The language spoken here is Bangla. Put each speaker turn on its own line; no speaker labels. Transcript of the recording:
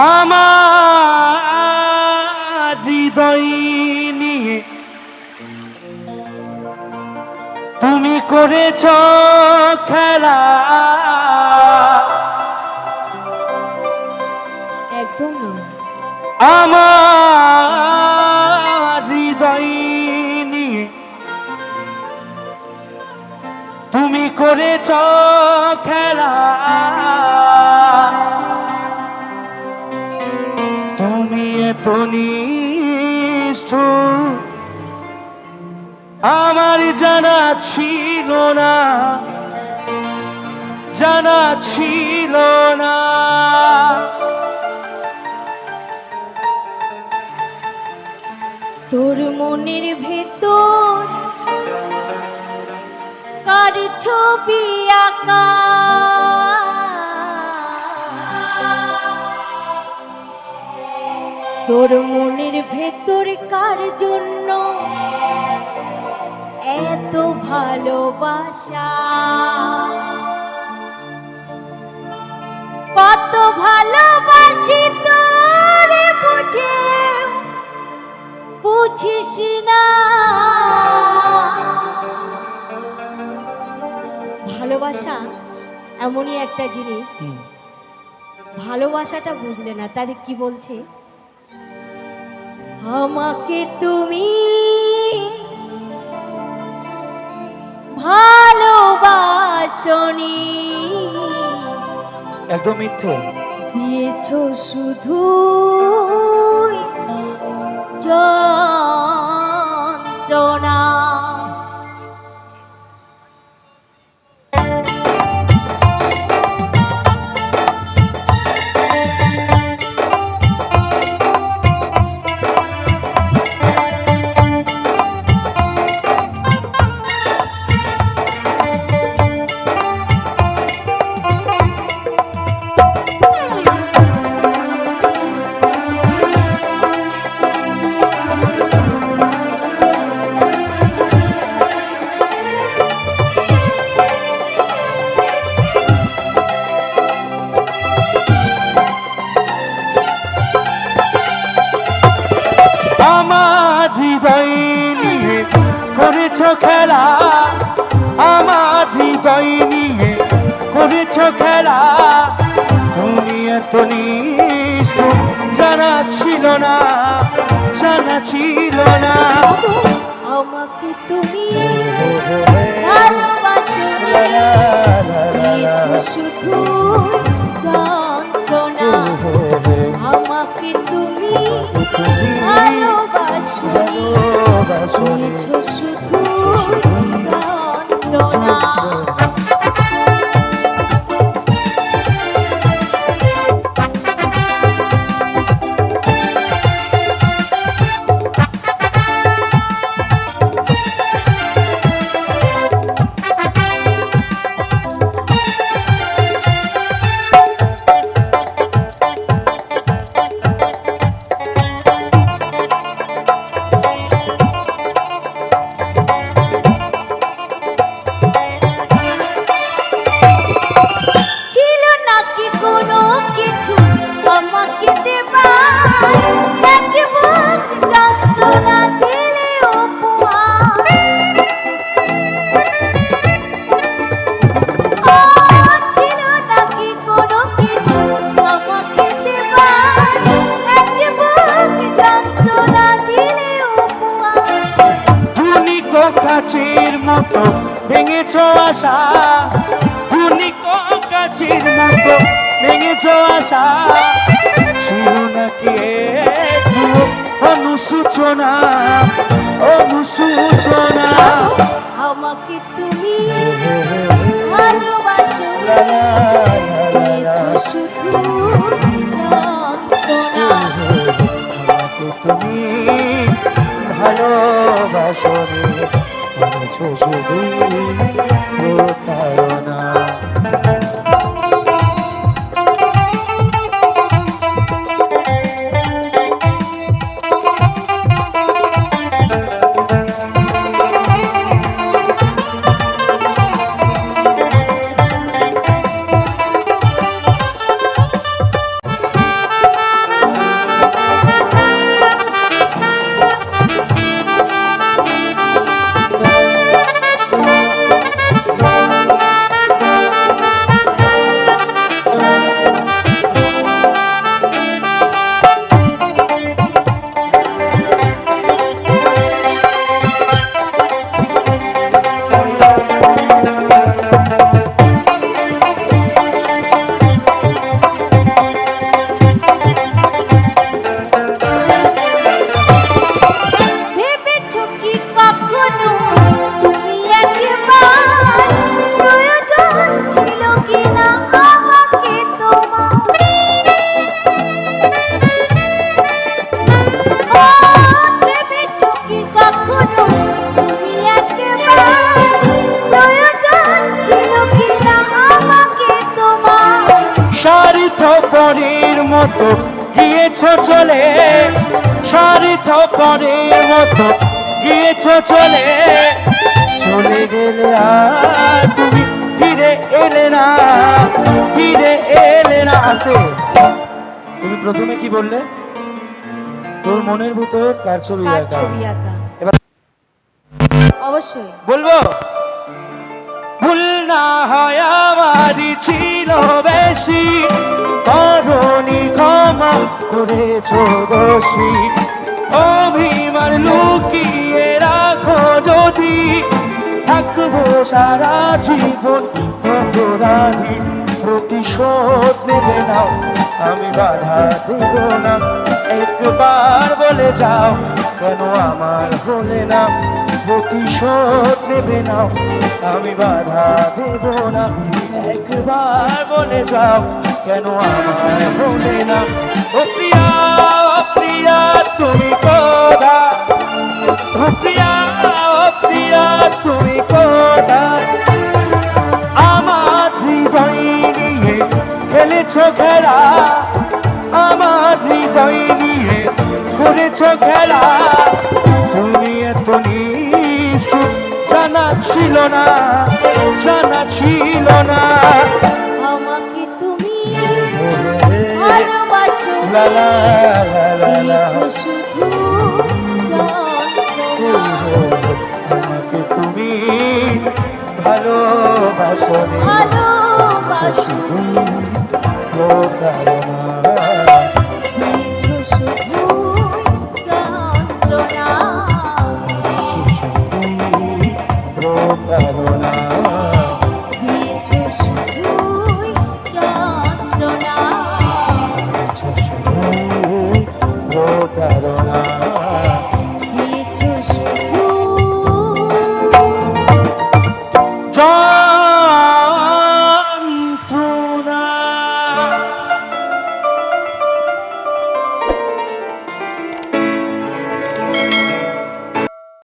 আমার হৃদয় নিয়ে তুমি করেছ খেলা।
একদম
আমার হৃদয় নিয়ে তুমি করেছ খেলা। তুমি আমার জানা ছিল না জানা ছিল না।
তোর মনের ভেতর কার ছবি আঁকা? তোর মনের ভেতর কার জন্য এত ভালোবাসা? কত ভালোবাসি তোরে বুঝে বুঝিস না। ভালোবাসা এমনই একটা জিনিস ভালোবাসাটা বুঝলে না তাদের কি বলছে? আমাকে তুমি ভালোবাসনি
একদম মিথ্যে।
দিয়েছ শুধু যন্ত্রণা
হৃদয় নিয়ে করেছ খেলা। তুমি এত নিষ্ঠুর জানা ছিল না জানা ছিল না।
আমাকে তুমি ভালোবাসো শুধু আমাকে তুমি ভালোবাসো
কাচের মতো ভেঙেছ আশা। ধুনিক কাচের মতো ভেঙেছ আশা। ছিল নাকি একটু অনুসূচনা অনুসূচনা?
আমাকে তুমি ভালোবাসো শুধু
তুমি ভালোবাসনি শুধু স্বার্থপরের মতো গিয়েছ চলে স্বার্থপরের মতো গিয়েছ চলে। চলে গেলে আর তুমি ফিরে এলে না ফিরে এলে না। আসে। তুমি প্রথমে কি বললে? তোর মনের ভিতর কার ছবি আঁকা? এবার
অবশ্যই।
বলব? না হয় আমারই ছিল বেশি। করণি ক্ষমা করেছ দোষী। অভিমান লুকিয়ে রাখো যদি। থাকব সারা জীবন প্রতিশোধ নেবে নাও আমি বাধা দেব না। একবার বলে যাও কেন আমার হলে না, প্রতিশোধ নেবে নাও আমি বাধা দেব না। একবার বলে যাও কেন আমার হলে না। ও প্রিয়া প্রিয়া, তুমি কোথা? ও প্রিয়া প্রিয়া, তুমি কোথায় আমার হৃদয় নিয়ে খেলেছ খেলা। হৃদয় নিয়ে করেছ খেলা। তুমি এত নিষ্ঠুর জানা ছিল না জানা ছিল না।
আমাকে তুমি ভালোবাসো।
লা লা লা লা লা।
দিয়েছ শুধু যন্ত্রণা।
আমাকে তুমি ভালোবাসো
ভালোবাসো।
শুধু